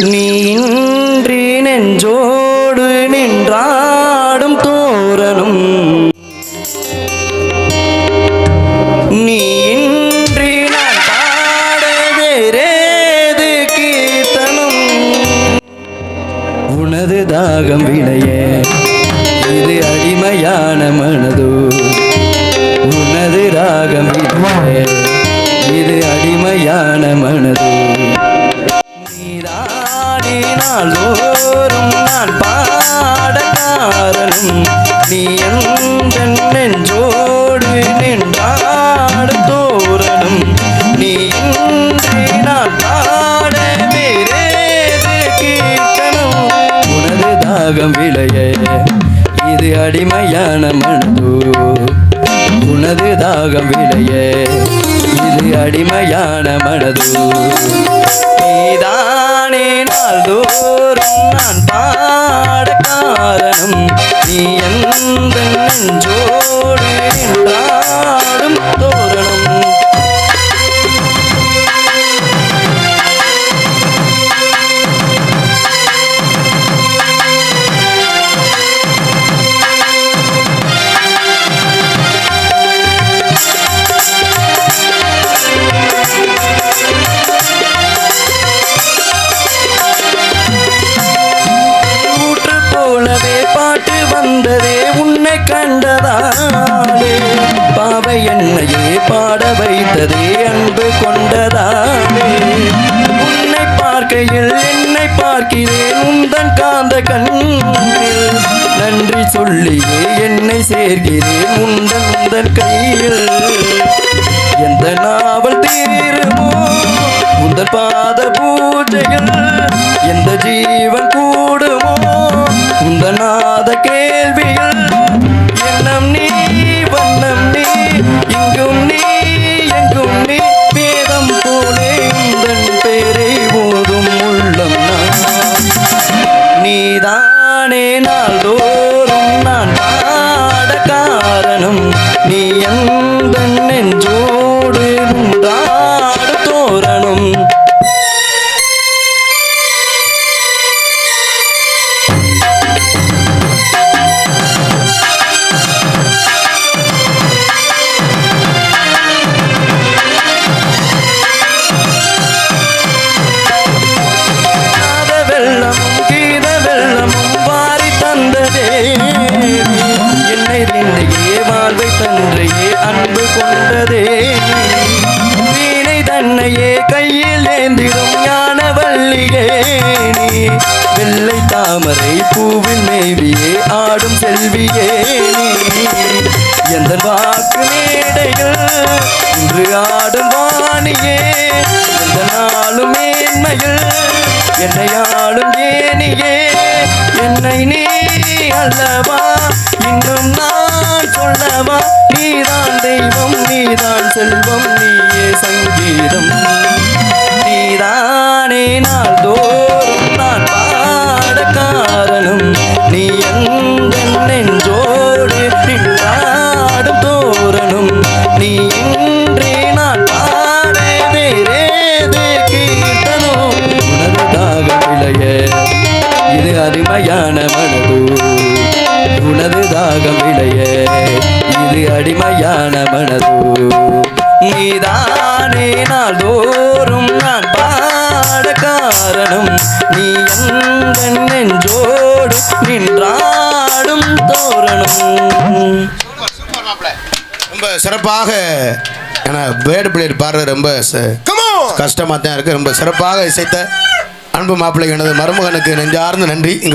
நீ இன்றி நெஞ்சோடு நின்றாடும் தோரனும். நீ இன்றி நான் பாடவேரேது கீர்த்தனும். உனது தாகம் விளைய இது அடிமையான மனதோ. நீதானே நாள்தோறும் நான் பாட காரணம் நீ எந்த நெஞ்சோடு நின்றாடும் தோரணம் நீ இன்றி நான் பாட வேறேது கீர்த்தனம் உனது தாகம் விளைய இது அடிமையான மனதோ. உனது தாகம் விளைய இது அடிமையான மனது. நீதான் நானே நாள்தோறும் நான் பாட காரணம். நீ எந்த நெஞ்சோடு நின்றாடும் தோரணம். என்னையே பாட வைத்ததே அன்பு கொண்டதாலே. உன்னை பார்க்கையில் என்னை பார்க்கிறேன் உந்தன் காந்த கண்ணில். நன்றி சொல்லியே என்னை சேர்கிறேன் உந்தன் உந்தன் கையில். எந்த நாவல் தீருமோ உந்தன் பாத பூஜைகள் எந்த ஜீவன் கூடுமோ உந்த நாத கேள்வியில் நீ எந்த தாமரை பூவின் மேவியே ஆடும் செல்வியே எந்த வாக்கு மேடையில் இன்று ஆடும் வாணியே? எந்த நாளும் மேன்மையில் என்னை ஆளும் ஏனியே என்னை நீ அல்லவா? இன்னும் நான் சொல்லவா? நீதான் தெய்வம் நீதான் செல்வம் நீயே சங்கீதம். இது அருமையான மனது. உனது தாகம் விளைய. இது அடிமையான மனது. நீதானே நாள்தோறும் நான் பாட காரணம். நீ எந்த நெஞ்சோடு நின்றாடும் தோரணம். ரொம்ப சிறப்பாக ஏன்னா பேர்டு பிளேயர் பாடுறது ரொம்ப கஷ்டமாக தான் இருக்குது ரொம்ப சிறப்பாக இசைத்த அன்பு மாப்பிள்ளை எனது மருமகனுக்கு நெஞ்சார்ந்த நன்றி. இங்க